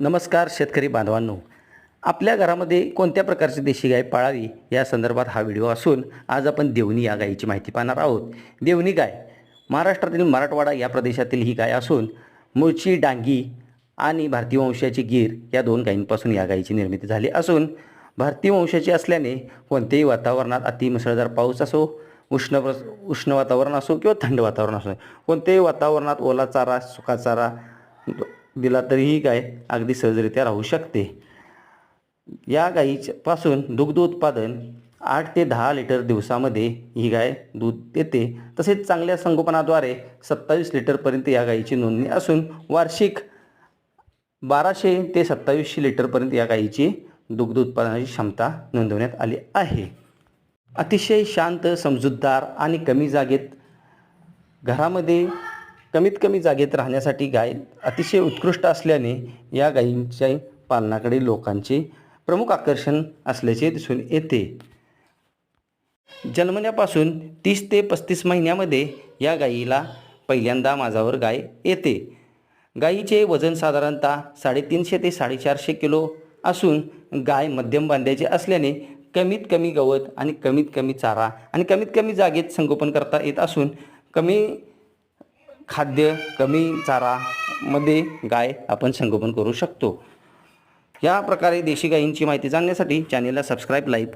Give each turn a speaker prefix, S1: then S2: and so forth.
S1: नमस्कार शेतकरी बांधवांनो. आपल्या घरामध्ये कोणत्या प्रकारची देशी गाय पाळावी या संदर्भात हा व्हिडिओ असून आज आपण देवणी या गायीची माहिती पाहणार आहोत. देवणी गाय महाराष्ट्रातील मराठवाडा या प्रदेशातील ही गाय असून मूळची डांगी आणि भारतीय वंशाची गीर या दोन गायींपासून या गायीची निर्मिती झाली असून भारतीय वंशाची असल्याने कोणत्याही वातावरणात अति मुसळधार पाऊस असो उष्ण उष्ण वातावरण असो किंवा थंड वातावरण असो कोणत्याही वातावरणात ओला चारा सुका चारा दिला तरीही गाय अगदी सहजरित्या राहू शकते. या गाईच्यापासून दुग्ध उत्पादन आठ ते दहा लिटर दिवसामध्ये ही गाय दूध देते. तसेच चांगल्या संगोपनाद्वारे सत्तावीस लिटरपर्यंत या गायीची नोंदणी असून वार्षिक बाराशे ते सत्तावीसशे लिटरपर्यंत या गायीची दुग्ध उत्पादनाची क्षमता नोंदवण्यात आली आहे. अतिशय शांत समजूतदार आणि कमी जागेत घरामध्ये कमीत कमी जागेत राहण्यासाठी गाय अतिशय उत्कृष्ट असल्याने या गायींच्या पालनाकडे लोकांचे प्रमुख आकर्षण असल्याचे दिसून येते. जन्मण्यापासून तीस ते पस्तीस महिन्यामध्ये या गायीला पहिल्यांदा माझावर गाय येते. गायीचे वजन साधारणतः साडेतीनशे ते साडेचारशे किलो असून गाय मध्यम बांध्याची असल्याने कमीत कमी गवत आणि कमीत कमी चारा आणि कमीत कमी जागेत संगोपन करता येत असून कमी खाद्य कमी चारामध्ये गाय आपण संगोपन करू शकतो. या प्रकारे देशी गायींची माहिती जाणण्यासाठी चॅनेलला सबस्क्राईब लाईक